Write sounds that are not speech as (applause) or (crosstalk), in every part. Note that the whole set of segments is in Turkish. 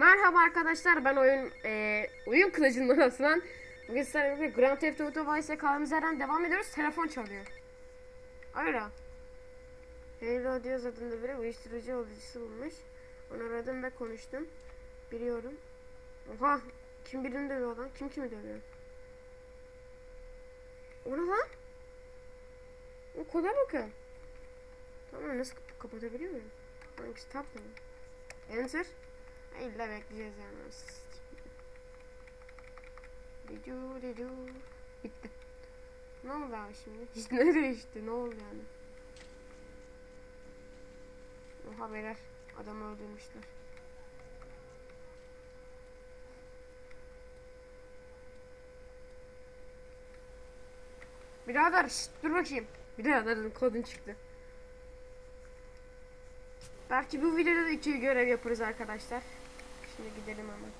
Merhaba arkadaşlar ben oyun e, oyun kılıcının arasından bugün sizlerle Grand Theft Auto Vice'e kaldığımız yerden devam ediyoruz. Telefon çalıyor. Ara. Halo Diaz adında biri uyuşturucu alıcısı bulmuş. Onu aradım ve konuştum. Biliyorum. Oha kim birini dövüyor lan? Kim kimi dövüyor? O ne lan? O koda bakın. Tamam nasıl kap- kapatabiliyor muyum? Hangisi tab? Enter. İlla bekleyeceğiz yani. Didu didu. Bitti. Ne oldu abi şimdi? Hiç (laughs) ne değişti? Ne oldu yani? Oha beyler. Adamı öldürmüşler. Birader şşt, dur bakayım. Biraderin kodun çıktı. Belki bu videoda da iki görev yaparız arkadaşlar. Şimdi gidelim hemen.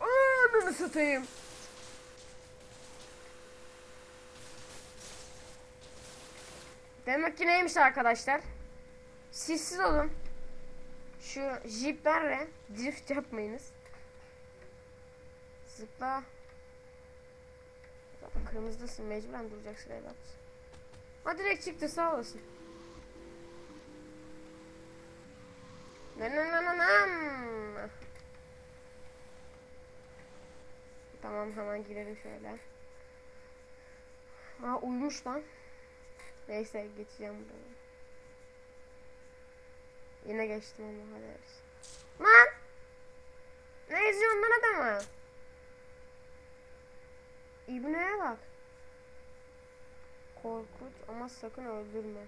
Ananı satayım. Demek ki neymiş arkadaşlar? Sessiz olun. Şu jiplerle drift yapmayınız. Zıpla. Zaten kırmızıdasın mecburen duracaksın evlat. Ha direkt çıktı sağ olasın. Nanananam. Tamam hemen girelim şöyle. Aa uyumuş lan. Neyse geçeceğim buraya. Yine geçtim ama hadi. Lan! Ne izliyorsun lan adamı? İbneye bak. Korkut ama sakın öldürme.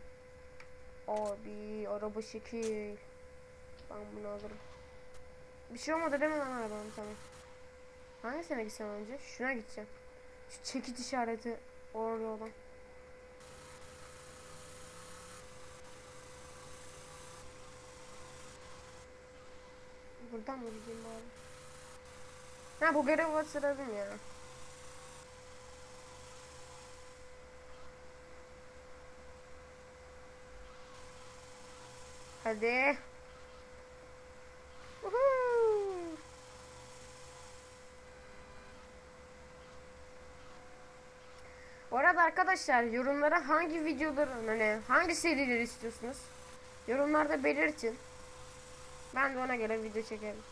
Abi araba şekil. Ben bunu alırım. Bir şey olmadı değil mi lan arabanın tamam. Hangisine gitsem önce? Şuna gideceğim. Şu çekit işareti orada olan. Buradan mı gideyim bari? Ha bu görevi hatırladım ya. Hadi. Bu arada arkadaşlar yorumlara hangi videoları hani hangi serileri istiyorsunuz? Yorumlarda belirtin. Ben de ona göre video çekerim.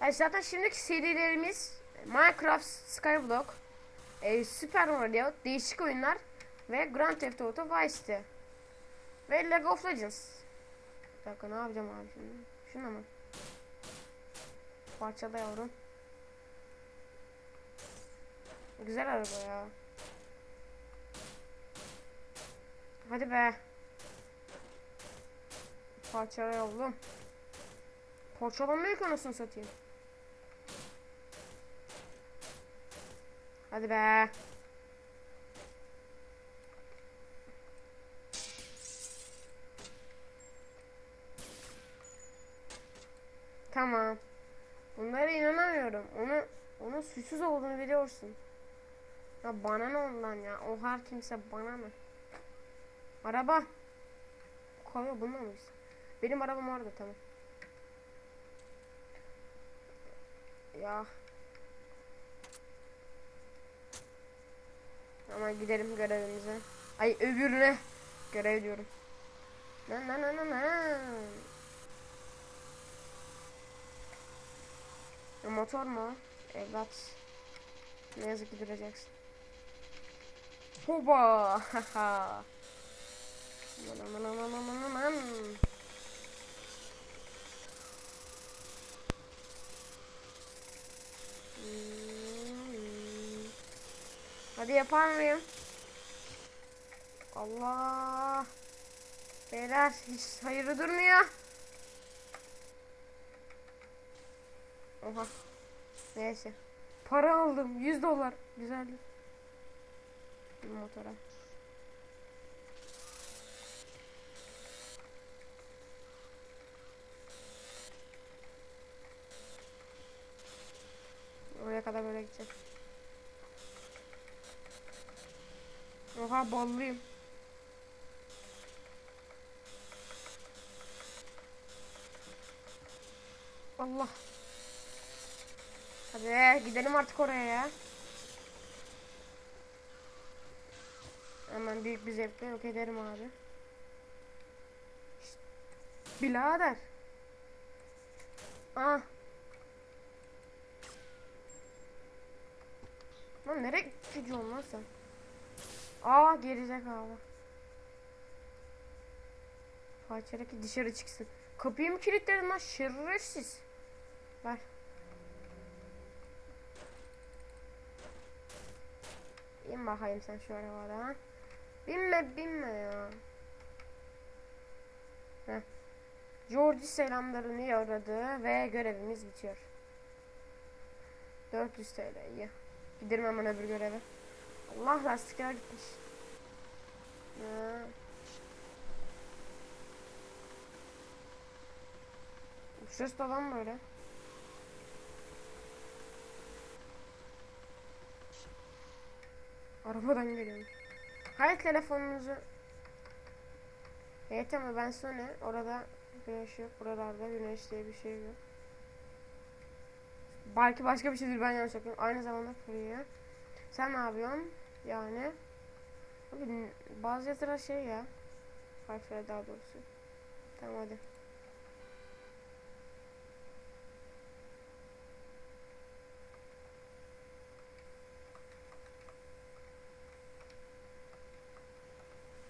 Yani zaten şimdiki serilerimiz Minecraft Skyblock, e, Super Mario, değişik oyunlar ve Grand Theft Auto Vice City. Ve League of Legends. Bir dakika ne yapacağım abi şimdi? Şuna mı? Parçala yavrum. Güzel araba ya. Hadi be. Parçala yavrum. Parçalanmıyor ki anasını satayım. Hadi be. Tamam. Bunlara inanamıyorum. Onu onun suçsuz olduğunu biliyorsun. Ya bana ne ondan ya? O her kimse bana ne? Araba. Koyuyor bununla mıyız? Benim arabam orada tamam. Ya. Ama gidelim görevimize. Ay öbürüne. Görev diyorum. Na na na na na. Ya motor mu? Evlat. Ne yazık ki duracaksın. Hoba! (laughs) Haha. Aman aman aman aman aman. Hadi yapar mıyım? Allah. Beyler hiç hayırlı durmuyor. Oha. Neyse. Para aldım. 100 dolar. Güzeldi. Bir motora. Oraya kadar böyle gideceğiz. Oha ballıyım. Allah. Hadi gidelim artık oraya ya. Hemen büyük bir zevkle yok ederim abi. Bilader. Ah. Lan nereye gidiyorsun lan sen? Aa gerizekalı. Parçadaki dışarı çıksın. Kapıyı mı kilitledin lan şerefsiz? Ver. İn bakayım sen şu arabada ha. Binme binme ya. Heh. George selamlarını yolladı ve görevimiz bitiyor. 400 TL iyi. Gidelim hemen öbür göreve. Allah lastikler gitmiş. Ha. Ses falan böyle. Arabadan geliyorum. Hayır telefonunuzu Evet ama ben sonra orada güneş yok. Buralarda güneş diye bir şey yok. Belki başka bir şeydir ben yanlış yapıyorum. Aynı zamanda free. Sen ne yapıyorsun? Yani Abi bazı yazılar şey ya. Harfler daha doğrusu. Tamam hadi.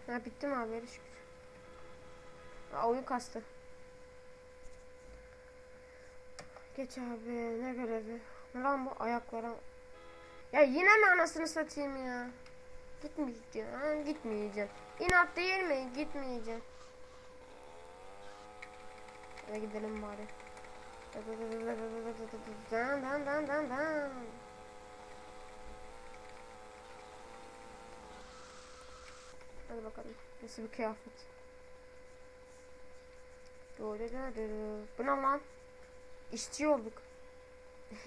Ha bitti mi abi? Şükür. Aa, oyun kastı. Geç abi ne görevi? Lan bu ayaklara? Ya yine mi anasını satayım ya? Gitmeyeceğim, gitmeyeceğim. İnat değil mi? Gitmeyeceğim. Hadi gidelim bari. Dan dan dan dan dan. Hadi bakalım. Nasıl bir kıyafet. Bu ne lan? İşçi olduk. (laughs)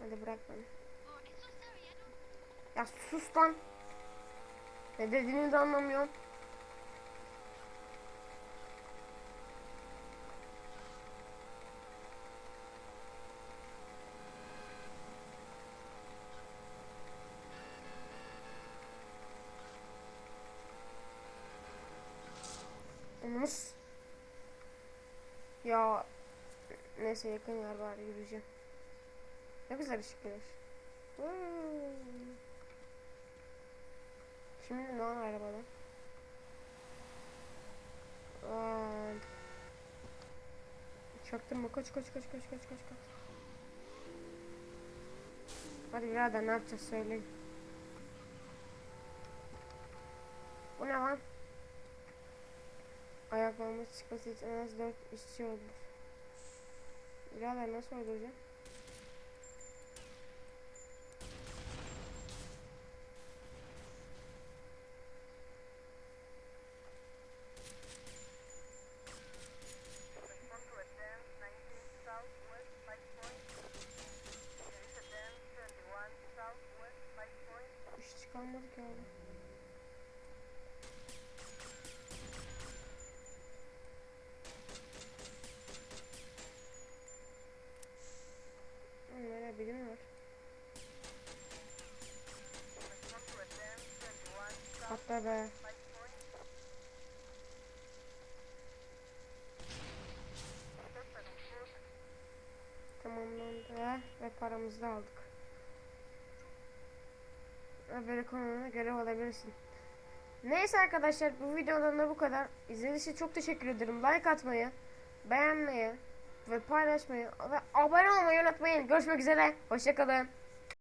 Hadi bırak beni. Ya sus lan. Ne dediğini de anlamıyorum. Ya neyse yakın yer var yürüyeceğim. Ne güzel ışıklar. Hmm. Şimdi ne var arabada? Çaktırma kaç kaç kaç kaç kaç kaç kaç. Hadi birader ne yapacağız söyleyin. Bu ne lan? Ayaklanma çıkması için en az 4 işçi olur. Birader nasıl öldüreceğim? South Hatta be. 5 Point. Suspect foot. Tamamlandı ve paramızı da aldık. Haber konumuna göre olabilirsin. Neyse arkadaşlar bu videodan da bu kadar. İzlediğiniz için çok teşekkür ederim. Like atmayı, beğenmeyi ve paylaşmayı ve abone olmayı unutmayın. Görüşmek üzere. Hoşçakalın.